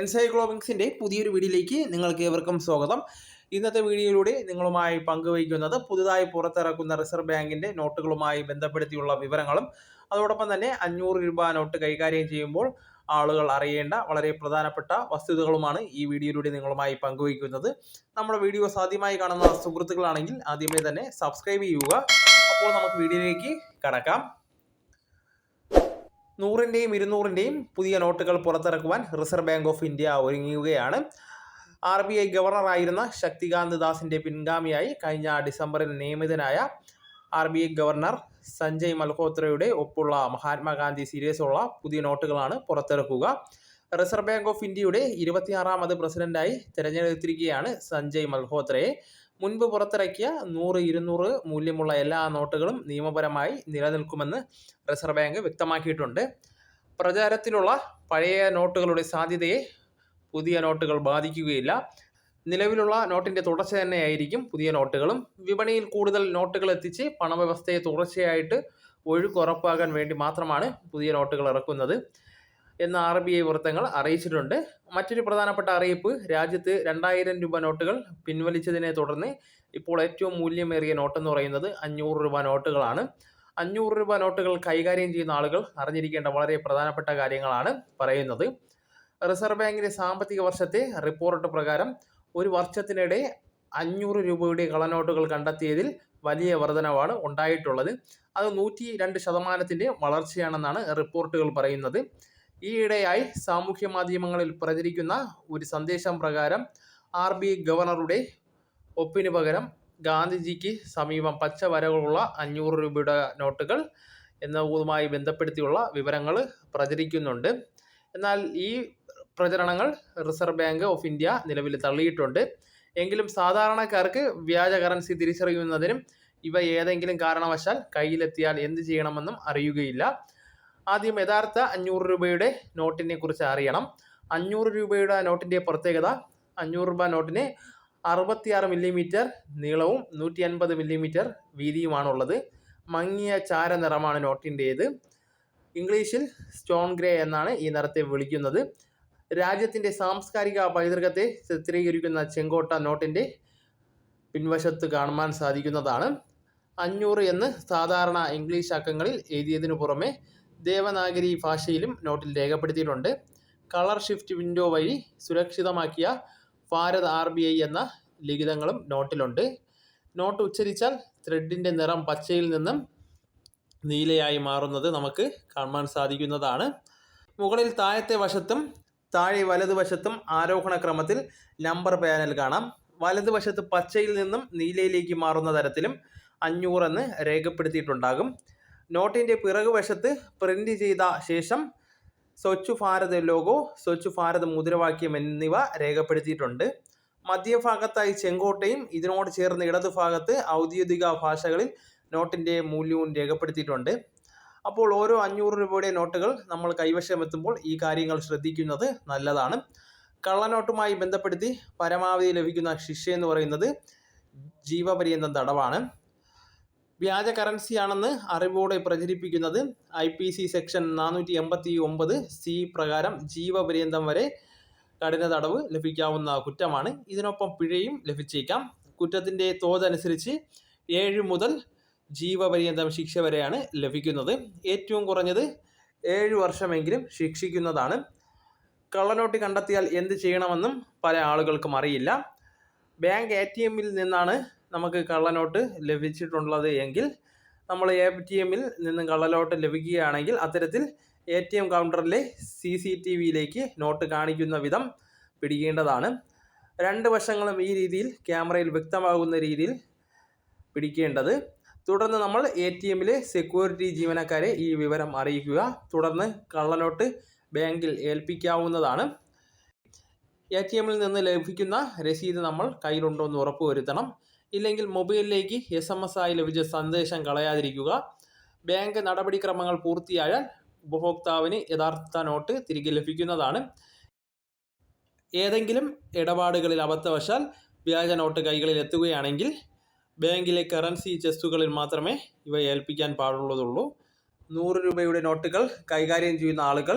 എൻസൈക്ലോമിക്സിന്റെ പുതിയൊരു വീഡിയോയിലേക്ക് നിങ്ങൾക്ക് ഏവർക്കും സ്വാഗതം. ഇന്നത്തെ വീഡിയോയിലൂടെ നിങ്ങളുമായി പങ്കുവയ്ക്കുന്നത് പുതുതായി പുറത്തിറക്കുന്ന റിസർവ് ബാങ്കിന്റെ നോട്ടുകളുമായി ബന്ധപ്പെടുത്തിയുള്ള വിവരങ്ങളും അതോടൊപ്പം തന്നെ അഞ്ഞൂറ് രൂപ നോട്ട് കൈകാര്യം ചെയ്യുമ്പോൾ ആളുകൾ അറിയേണ്ട വളരെ പ്രധാനപ്പെട്ട വസ്തുതകളുമാണ് ഈ വീഡിയോയിലൂടെ നിങ്ങളുമായി പങ്കുവയ്ക്കുന്നത്. നമ്മുടെ വീഡിയോ ആദ്യമായി കാണുന്ന സുഹൃത്തുക്കളാണെങ്കിൽ ആദ്യമേ തന്നെ സബ്സ്ക്രൈബ് ചെയ്യുക. അപ്പോൾ നമുക്ക് വീഡിയോയിലേക്ക് കടക്കാം. നൂറിന്റെയും ഇരുന്നൂറിന്റെയും പുതിയ നോട്ടുകൾ പുറത്തിറക്കുവാൻ റിസർവ് ബാങ്ക് ഓഫ് ഇന്ത്യ ഒരുങ്ങുകയാണ്. ആർ ബി ഐ ഗവർണറായിരുന്ന ശക്തികാന്ത് ദാസിന്റെ പിൻഗാമിയായി കഴിഞ്ഞ ഡിസംബറിൽ നിയമിതനായ R B I governor Sanjay മൽഹോത്രയുടെ ഒപ്പുള്ള മഹാത്മാഗാന്ധി സീരീസുള്ള പുതിയ നോട്ടുകളാണ് പുറത്തിറക്കുക. റിസർവ് ബാങ്ക് ഓഫ് ഇന്ത്യയുടെ ഇരുപത്തിയാറാമത് പ്രസിഡന്റായി തിരഞ്ഞെടുത്തിരിക്കുകയാണ് സഞ്ജയ് മൽഹോത്രയെ. മുൻപ് പുറത്തിറക്കിയ നൂറ് ഇരുന്നൂറ് മൂല്യമുള്ള എല്ലാ നോട്ടുകളും നിയമപരമായി നിലനിൽക്കുമെന്ന് റിസർവ് ബാങ്ക് വ്യക്തമാക്കിയിട്ടുണ്ട്. പ്രചാരത്തിലുള്ള പഴയ നോട്ടുകളുടെ സാധ്യതയെ പുതിയ നോട്ടുകൾ ബാധിക്കുകയില്ല. നിലവിലുള്ള നോട്ടിന്റെ തുടർച്ച തന്നെയായിരിക്കും പുതിയ നോട്ടുകളും. വിപണിയിൽ കൂടുതൽ നോട്ടുകൾ എത്തിച്ച് പണവ്യവസ്ഥയെ തുടർച്ചയായിട്ട് ഒഴുക്കുറപ്പാകാൻ വേണ്ടി മാത്രമാണ് പുതിയ നോട്ടുകൾ ഇറക്കുന്നത്. എന്ന് ആർ ബി ഐ വൃത്തങ്ങൾ അറിയിച്ചിട്ടുണ്ട്. മറ്റൊരു പ്രധാനപ്പെട്ട അറിയിപ്പ് രാജ്യത്ത് രണ്ടായിരം രൂപ നോട്ടുകൾ പിൻവലിച്ചതിനെ തുടർന്ന് ഇപ്പോൾ ഏറ്റവും മൂല്യമേറിയ നോട്ടെന്ന് പറയുന്നത് അഞ്ഞൂറ് രൂപ നോട്ടുകളാണ്. അഞ്ഞൂറ് രൂപ നോട്ടുകൾ കൈകാര്യം ചെയ്യുന്ന ആളുകൾ അറിഞ്ഞിരിക്കേണ്ട വളരെ പ്രധാനപ്പെട്ട കാര്യങ്ങളാണ് പറയുന്നത്. റിസർവ് ബാങ്കിന്റെ സാമ്പത്തിക വർഷത്തെ റിപ്പോർട്ട് പ്രകാരം ഒരു വർഷത്തിനിടെ അഞ്ഞൂറ് രൂപയുടെ കളനോട്ടുകൾ കണ്ടെത്തിയതിൽ വലിയ വർധനവാണ് ഉണ്ടായിട്ടുള്ളത്. അത് നൂറ്റി രണ്ട് ശതമാനത്തിന്റെ വളർച്ചയാണെന്നാണ് റിപ്പോർട്ടുകൾ പറയുന്നത്. ഈയിടെയായി സാമൂഹ്യ മാധ്യമങ്ങളിൽ പ്രചരിക്കുന്ന ഒരു സന്ദേശം പ്രകാരം ആർ ബി ഗവർണറുടെ ഒപ്പിന് പകരം ഗാന്ധിജിക്ക് സമീപം പച്ച വരകളുള്ള അഞ്ഞൂറ് രൂപയുടെ നോട്ടുകൾ എന്നതുമായി ബന്ധപ്പെടുത്തിയുള്ള വിവരങ്ങൾ പ്രചരിക്കുന്നുണ്ട്. എന്നാൽ ഈ പ്രചരണങ്ങൾ റിസർവ് ബാങ്ക് ഓഫ് ഇന്ത്യ നിലവിൽ തള്ളിയിട്ടുണ്ട്. എങ്കിലും സാധാരണക്കാർക്ക് വ്യാജ കറൻസി തിരിച്ചറിയുന്നതിനും ഇവ ഏതെങ്കിലും കാരണവശാൽ കയ്യിലെത്തിയാൽ എന്ത് ചെയ്യണമെന്നും അറിയുകയില്ല. ആദ്യം യഥാർത്ഥ അഞ്ഞൂറ് രൂപയുടെ നോട്ടിനെ കുറിച്ച് അറിയണം. അഞ്ഞൂറ് രൂപയുടെ നോട്ടിന്റെ പ്രത്യേകത അഞ്ഞൂറ് രൂപ നോട്ടിന് അറുപത്തിയാറ് മില്ലിമീറ്റർ നീളവും നൂറ്റി അൻപത് മില്ലിമീറ്റർ വീതിയുമാണുള്ളത്. മങ്ങിയ ചാര നിറമാണ് നോട്ടിന്റേത് ഇംഗ്ലീഷിൽ സ്റ്റോൺ ഗ്രേ എന്നാണ് ഈ നിറത്തെ വിളിക്കുന്നത്. രാജ്യത്തിന്റെ സാംസ്കാരിക പൈതൃകത്തെ ചിത്രീകരിക്കുന്ന ചെങ്കോട്ട നോട്ടിന്റെ പിൻവശത്ത് കാണുവാൻ സാധിക്കുന്നതാണ്. അഞ്ഞൂറ് എന്ന് സാധാരണ ഇംഗ്ലീഷ് അക്കങ്ങളിൽ എഴുതിയതിനു പുറമെ ദേവനാഗരി ഭാഷയിലും നോട്ടിൽ രേഖപ്പെടുത്തിയിട്ടുണ്ട്. കളർ ഷിഫ്റ്റ് വിൻഡോ വഴി സുരക്ഷിതമാക്കിയ ഭാരത് ആർ ബി ഐ എന്ന ലിഖിതങ്ങളും നോട്ടിലുണ്ട്. നോട്ട് ഉച്ചരിച്ചാൽ ത്രെഡിന്റെ നിറം പച്ചയിൽ നിന്നും നീലയായി മാറുന്നത് നമുക്ക് കാണാൻ സാധിക്കുന്നതാണ്. മുകളിൽ താഴത്തെ വശത്തും താഴെ വലതുവശത്തും ആരോഹണ ക്രമത്തിൽ നമ്പർ പാനൽ കാണാം. വലതുവശത്ത് പച്ചയിൽ നിന്നും നീലയിലേക്ക് മാറുന്ന തരത്തിലും അഞ്ഞൂറെന്ന് രേഖപ്പെടുത്തിയിട്ടുണ്ടാകും. നോട്ടിന്റെ പിറകുവശത്ത് പ്രിന്റ് ചെയ്ത ശേഷം സ്വച്ഛ് ഭാരത് ലോഗോ സ്വച്ഛ് ഭാരത് മുദ്രാവാക്യം എന്നിവ രേഖപ്പെടുത്തിയിട്ടുണ്ട്. മധ്യഭാഗത്തായി ചെങ്കോട്ടയും ഇതിനോട് ചേർന്ന് ഇടതുഭാഗത്ത് ഔദ്യോഗിക ഭാഷകളിൽ നോട്ടിന്റെ മൂല്യവും രേഖപ്പെടുത്തിയിട്ടുണ്ട്. അപ്പോൾ ഓരോ അഞ്ഞൂറ് രൂപയുടെ നോട്ടുകൾ നമ്മൾ കൈവശം എത്തുമ്പോൾ ഈ കാര്യങ്ങൾ ശ്രദ്ധിക്കുന്നത് നല്ലതാണ്. കള്ളനോട്ടുമായി ബന്ധപ്പെടുത്തി പരമാവധി ലഭിക്കുന്ന ശിക്ഷ എന്ന് പറയുന്നത് ജീവപര്യന്തം തടവാണ്. വ്യാജ കറൻസിയാണെന്ന് അറിവോടെ പ്രചരിപ്പിക്കുന്നത് ഐ പി സി സെക്ഷൻ നാനൂറ്റി എൺപത്തി ഒമ്പത് സി പ്രകാരം ജീവപര്യന്തം വരെ കഠിന തടവ് ലഭിക്കാവുന്ന കുറ്റമാണ്. ഇതിനൊപ്പം പിഴയും ലഭിച്ചേക്കാം. കുറ്റത്തിന്റെ തോതനുസരിച്ച് ഏഴ് മുതൽ ജീവപര്യന്തം ശിക്ഷ വരെയാണ് ലഭിക്കുന്നത്. ഏറ്റവും കുറഞ്ഞത് ഏഴ് വർഷമെങ്കിലും ശിക്ഷിക്കുന്നതാണ്. കള്ളനോട്ട് കണ്ടെത്തിയാൽ എന്ത് ചെയ്യണമെന്നും പല ആളുകൾക്കും അറിയില്ല. ബാങ്ക് എ ടി എമ്മിൽ നിന്നാണ് നമുക്ക് കള്ളനോട്ട് ലഭിച്ചിട്ടുള്ളത് എങ്കിൽ നമ്മൾ എ ടി എമ്മിൽ നിന്നും കള്ളനോട്ട് ലഭിക്കുകയാണെങ്കിൽ അത്തരത്തിൽ എ ടി എം കൗണ്ടറിലെ സി സി ടി വിയിലേക്ക് നോട്ട് കാണിക്കുന്ന വിധം പിടിക്കേണ്ടതാണ്. രണ്ട് വശങ്ങളും ഈ രീതിയിൽ ക്യാമറയിൽ വ്യക്തമാകുന്ന രീതിയിൽ പിടിക്കേണ്ടത്. തുടർന്ന് നമ്മൾ എ ടി എമ്മിലെ സെക്യൂരിറ്റി ജീവനക്കാരെ ഈ വിവരം അറിയിക്കുക. തുടർന്ന് കള്ളനോട്ട് ബാങ്കിൽ ഏൽപ്പിക്കാവുന്നതാണ്. എ ടി എമ്മിൽ നിന്ന് ലഭിക്കുന്ന രസീത് നമ്മൾ കയ്യിലുണ്ടോ എന്ന് ഉറപ്പുവരുത്തണം. ഇല്ലെങ്കിൽ മൊബൈലിലേക്ക് എസ് എം എസ് ആയി ലഭിച്ച സന്ദേശം കളയാതിരിക്കുക. ബാങ്ക് നടപടിക്രമങ്ങൾ പൂർത്തിയായാൽ ഉപഭോക്താവിന് യഥാർത്ഥ നോട്ട് തിരികെ ലഭിക്കുന്നതാണ്. ഏതെങ്കിലും ഇടപാടുകളിൽ അബദ്ധവശാൽ വ്യാജ നോട്ട് കൈകളിൽ എത്തുകയാണെങ്കിൽ ബാങ്കിലെ കറൻസി ചെസ്റ്റുകളിൽ മാത്രമേ ഇവ ഏൽപ്പിക്കാൻ പാടുള്ളതുള്ളൂ. നൂറ് രൂപയുടെ നോട്ടുകൾ കൈകാര്യം ചെയ്യുന്ന ആളുകൾ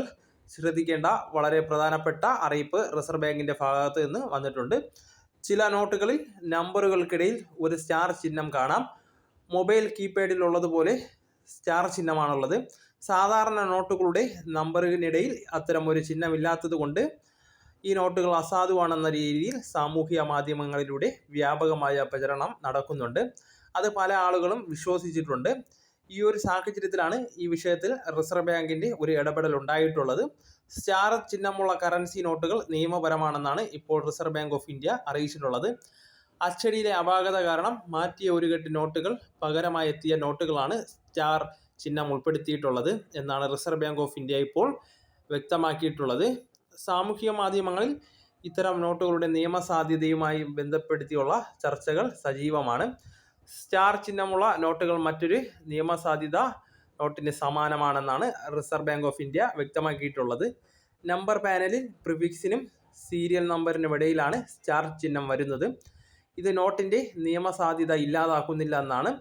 ശ്രദ്ധിക്കേണ്ട വളരെ പ്രധാനപ്പെട്ട അറിയിപ്പ് റിസർവ് ബാങ്കിന്റെ ഭാഗത്ത് നിന്ന് വന്നിട്ടുണ്ട്. ചില നോട്ടുകളിൽ നമ്പറുകൾക്കിടയിൽ ഒരു സ്റ്റാർ ചിഹ്നം കാണാം. മൊബൈൽ കീപാഡിലുള്ളതുപോലെ സ്റ്റാർ ചിഹ്നമാണുള്ളത്. സാധാരണ നോട്ടുകളുടെ നമ്പറിനിടയിൽ അത്തരം ഒരു ചിഹ്നമില്ലാത്തത് കൊണ്ട് ഈ നോട്ടുകൾ അസാധുവാണെന്ന രീതിയിൽ സാമൂഹിക മാധ്യമങ്ങളിലൂടെ വ്യാപകമായ പ്രചരണം നടക്കുന്നുണ്ട്. അത് പല ആളുകളും വിശ്വസിച്ചിട്ടുണ്ട്. ഈ ഒരു സാഹചര്യത്തിലാണ് ഈ വിഷയത്തിൽ റിസർവ് ബാങ്കിന്റെ ഒരു ഇടപെടൽ ഉണ്ടായിട്ടുള്ളത്. സ്റ്റാർ ചിഹ്നമുള്ള കറൻസി നോട്ടുകൾ നിയമപരമാണെന്നാണ് ഇപ്പോൾ റിസർവ് ബാങ്ക് ഓഫ് ഇന്ത്യ അറിയിച്ചിട്ടുള്ളത്. അച്ചടിയിലെ അപാകത കാരണം മാറ്റിയ ഒരു കെട്ട് നോട്ടുകൾ പകരമായി എത്തിയ നോട്ടുകളാണ് സ്റ്റാർ ചിഹ്നം ഉൾപ്പെടുത്തിയിട്ടുള്ളത് എന്നാണ് റിസർവ് ബാങ്ക് ഓഫ് ഇന്ത്യ ഇപ്പോൾ വ്യക്തമാക്കിയിട്ടുള്ളത്. സാമൂഹിക മാധ്യമങ്ങളിൽ ഇത്തരം നോട്ടുകളുടെ നിയമസാധ്യതയുമായി ബന്ധപ്പെടുത്തിയുള്ള ചർച്ചകൾ സജീവമാണ്. സ്റ്റാർ ചിഹ്നമുള്ള നോട്ടുകൾ മറ്റൊരു നിയമസാധ്യത നോട്ടിന് സമാനമാണെന്നാണ് റിസർവ് ബാങ്ക് ഓഫ് ഇന്ത്യ വ്യക്തമാക്കിയിട്ടുള്ളത്. നമ്പർ പാനലിൽ പ്രിഫിക്സിനും സീരിയൽ നമ്പറിനും ഇടയിലാണ് സ്റ്റാർ ചിഹ്നം വരുന്നത്. ഇത് നോട്ടിന്റെ നിയമസാധ്യത ഇല്ലാതാക്കുന്നില്ല എന്നാണ്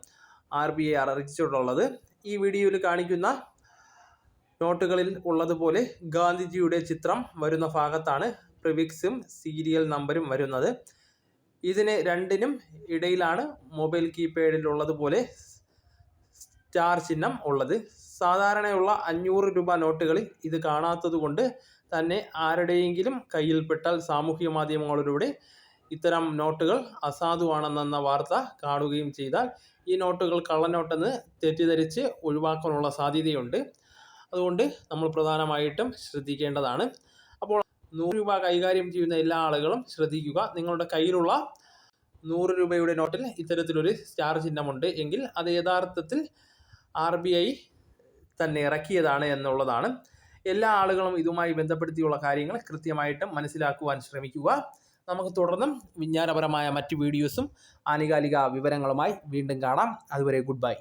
ആർ ബി ഐ അറിയിച്ചിട്ടുള്ളത്. ഈ വീഡിയോയിൽ കാണിക്കുന്ന നോട്ടുകളിൽ ഉള്ളതുപോലെ ഗാന്ധിജിയുടെ ചിത്രം വരുന്ന ഭാഗത്താണ് പ്രിവിക്സും സീരിയൽ നമ്പരും വരുന്നത്. ഇതിന് രണ്ടിനും ഇടയിലാണ് മൊബൈൽ കീപാഡിൽ ഉള്ളതുപോലെ സ്റ്റാർ ചിഹ്നം ഉള്ളത്. സാധാരണയുള്ള അഞ്ഞൂറ് രൂപ നോട്ടുകളിൽ ഇത് കാണാത്തത് കൊണ്ട് തന്നെ ആരുടെയെങ്കിലും കയ്യിൽപ്പെട്ടാൽ സാമൂഹ്യ മാധ്യമങ്ങളിലൂടെ ഇത്തരം നോട്ടുകൾ അസാധുവാണെന്ന വാർത്ത കാണുകയും ചെയ്താൽ ഈ നോട്ടുകൾ കള്ളനോട്ടെന്ന് തെറ്റിദ്ധരിച്ച് ഒഴിവാക്കാനുള്ള സാധ്യതയുണ്ട്. അതുകൊണ്ട് നമ്മൾ പ്രധാനമായിട്ടും ശ്രദ്ധിക്കേണ്ടതാണ്. നൂറ് രൂപ കൈകാര്യം ചെയ്യുന്ന എല്ലാ ആളുകളും ശ്രദ്ധിക്കുക. നിങ്ങളുടെ കയ്യിലുള്ള നൂറ് രൂപയുടെ നോട്ടിൽ ഇത്തരത്തിലൊരു സ്റ്റാർ ചിഹ്നമുണ്ട് എങ്കിൽ അത് യഥാർത്ഥത്തിൽ ആർ ബി ഐ തന്നെ ഇറക്കിയതാണ് എന്നുള്ളതാണ്. എല്ലാ ആളുകളും ഇതുമായി ബന്ധപ്പെടുത്തിയുള്ള കാര്യങ്ങൾ കൃത്യമായിട്ടും മനസ്സിലാക്കുവാൻ ശ്രമിക്കുക. നമുക്ക് തുടർന്നും വിജ്ഞാനപരമായ മറ്റ് വീഡിയോസും ആനുകാലിക വിവരങ്ങളുമായി വീണ്ടും കാണാം. അതുവരെ ഗുഡ് ബൈ.